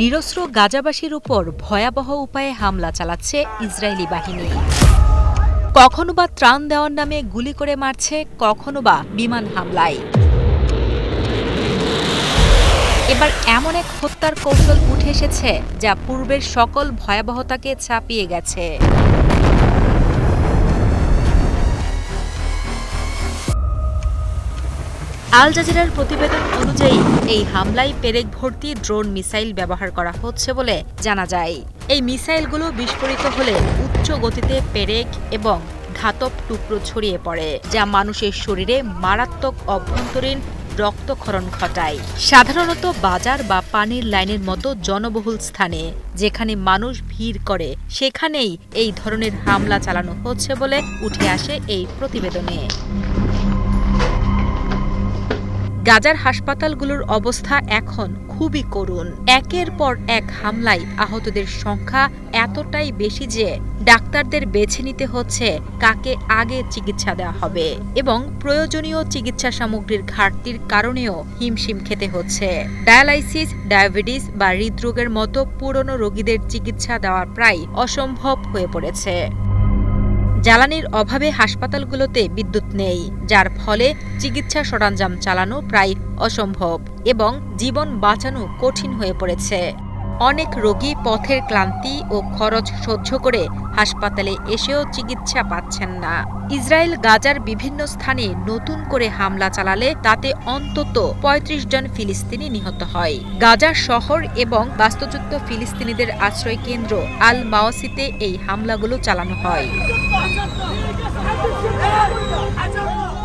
নিরস্ত্র গাজাবাসীর উপর ভয়াবহ উপায়ে হামলা চালাচ্ছে ইসরায়েলি বাহিনী। কখনো বা ত্রাণ দেওয়ার নামে গুলি করে মারছে, কখনো বা বিমান হামলায়। এবার এমন এক হত্যার কৌশল উঠে এসেছে, যা পূর্বের সকল ভয়াবহতাকে ছাপিয়ে গেছে। আল জাজিরার প্রতিবেদন অনুযায়ী, এই হামলায় পেরেক ভর্তি ড্রোন মিসাইল ব্যবহার করা হচ্ছে বলে জানা যায়। এই মিসাইলগুলো বিস্ফোরিত হলে উচ্চ গতিতে পেরেক এবং ধাতব টুকরো ছড়িয়ে পড়ে, যা মানুষের শরীরে মারাত্মক অভ্যন্তরীণ রক্তক্ষরণ ঘটায়। সাধারণত বাজার বা পানির লাইনের মতো জনবহুল স্থানে, যেখানে মানুষ ভিড় করে, সেখানেই এই ধরনের হামলা চালানো হচ্ছে বলে উঠে আসে এই প্রতিবেদনে। গাজার হাসপাতালগুলোর অবস্থা এখন খুবই করুণ। একের পর এক হামলায় আহতদের সংখ্যা এতটাই বেশি যে ডাক্তারদের বেছে নিতে হচ্ছে কাকে আগে চিকিৎসা দেওয়া হবে এবং প্রয়োজনীয় চিকিৎসা সামগ্রীর ঘাটতির কারণেও হিমশিম খেতে হচ্ছে। ডায়ালাইসিস, ডায়াবেটিস বা হৃদরোগের মতো পুরনো রোগীদের চিকিৎসা দেওয়া প্রায় অসম্ভব হয়ে পড়েছে। জ্বালানির অভাবে হাসপাতালগুলোতে বিদ্যুৎ নেই, যার ফলে চিকিৎসা সরঞ্জাম চালানো প্রায় অসম্ভব এবং জীবন বাঁচানো কঠিন হয়ে পড়েছে। অনেক রোগী পথের ক্লান্তি ও খরচ সহ্য করে হাসপাতালে এসেও চিকিৎসা পাচ্ছেন না। ইসরায়েল গাজার বিভিন্ন স্থানে নতুন করে হামলা চালালে তাতে অন্তত ৩৫ জন ফিলিস্তিনি নিহত হয়। গাজা শহর এবং বাস্তুচ্যুত ফিলিস্তিনিদের আশ্রয় কেন্দ্র আল মাওসিতে এই হামলাগুলো চালানো হয়।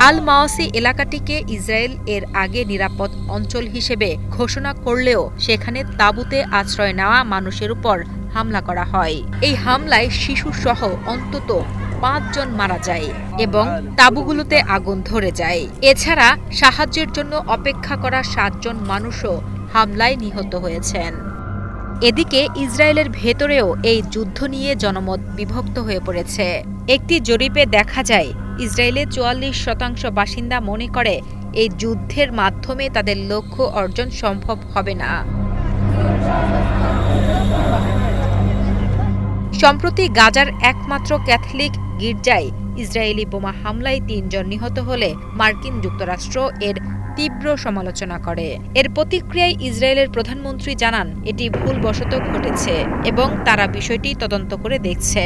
আল মাওয়াসি এলাকাটিকে ইসরায়েল এর আগে নিরাপদ অঞ্চল হিসেবে ঘোষণা করলেও সেখানে তাঁবুতে আশ্রয় নেওয়া মানুষের উপর হামলা করা হয়। এই হামলায় শিশুসহ অন্তত পাঁচজন মারা যায় এবং তাঁবুগুলোতে আগুন ধরে যায়। এছাড়া সাহায্যের জন্য অপেক্ষা করা সাতজন মানুষও হামলায় নিহত হয়েছেন। এদিকে ইসরায়েলের ভেতরেও এই যুদ্ধ নিয়ে জনমত বিভক্ত হয়ে পড়েছে। একটি জরিপে দেখা যায় ইসরায়েলের চুয়াল্লিশ শতাংশ বাসিন্দা মনে করে এই যুদ্ধের মাধ্যমে তাদের লক্ষ্য অর্জন সম্ভব হবে না। সম্প্রতি গাজার একমাত্র ক্যাথলিক গির্জায় ইসরায়েলি বোমা হামলায় তিনজন নিহত হলে মার্কিন যুক্তরাষ্ট্র এর তীব্র সমালোচনা করে। এর প্রতিক্রিয়ায় ইসরায়েলের প্রধানমন্ত্রী জানান, এটি ভুলবশত ঘটেছে এবং তারা বিষয়টি তদন্ত করে দেখছে।